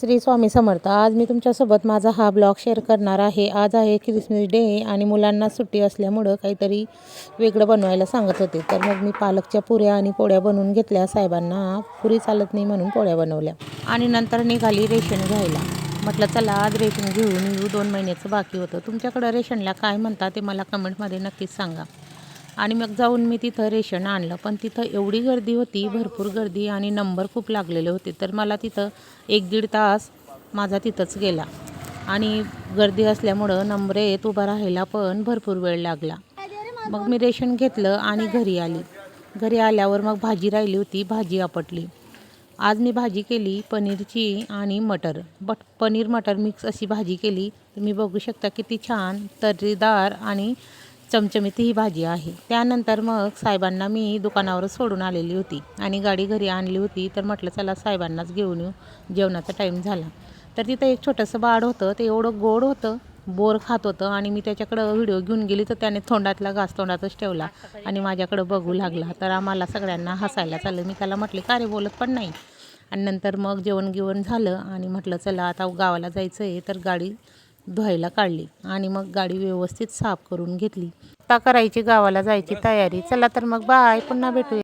श्री स्वामी समर्थ. आज मी तुमच्यासोबत माझा हा ब्लॉग शेअर करणार आहे. आज आहे क्रिसमस डे आणि मुलांना सुट्टी असल्यामुळं काहीतरी वेगळं बनवायला सांगत होते. तर मग मी पालकच्या पुऱ्या आणि पोळ्या बनवून घेतल्या. साहेबांना पुरी चालत नाही म्हणून पोळ्या बनवल्या. आणि नंतर निघाली रेशन घ्यायला. म्हटलं चला आज रेशन घेऊन येऊ. दोन महिन्याचं बाकी होतं. तुमच्याकडं रेशनला काय म्हणता ते मला कमेंटमध्ये नक्कीच सांगा. आणि मग जाऊन मी तिथं रेशन आणलं. पण तिथं एवढी गर्दी होती भरपूर गर्दी आणि नंबर खूप लागलेले होते. तर मला तिथं एक दीड तास माझा तिथंच गेला. आणि गर्दी असल्यामुळं नंबरेत उभा राहायला पण भरपूर वेळ लागला. मग मी रेशन घेतलं आणि घरी आली. घरी आल्यावर मग भाजी राहिली होती भाजी आपटली. आज मी भाजी केली पनीरची आणि मटर. बट पनीर मटर मिक्स अशी भाजी केली. तुम्ही बघू शकता किती छान तर्रीदार आणि चमचमीत ही भाजी आहे. त्यानंतर मग साहेबांना मी दुकानावर सोडून आलेली होती. आणि गाडी घरी आणली होती. तर म्हटलं चला साहेबांनाच घेऊन येऊ. जेवणाचा टाईम झाला. तर तिथं एक छोटंसं बाळ होतं. ते एवढं गोड होतं. बोर खात होतं. आणि मी त्याच्याकडं व्हिडिओ घेऊन गेली तर त्याने तोंडातला घास तोंडातच ठेवला. आणि माझ्याकडं बघू लागला. तर आम्हाला सगळ्यांना हसायला चाललं. मी त्याला म्हटले का रे बोलत पण नाही? आणि नंतर मग जेवण गिवण झालं. आणि म्हटलं चला आता गावाला जायचं आहे तर गाडी धुवायला काढली आणि मग गाडी व्यवस्थित साफ करून घेतली. आता करायची गावाला जायची तयारी. चला तर मग बाय. पुन्हा भेटूया.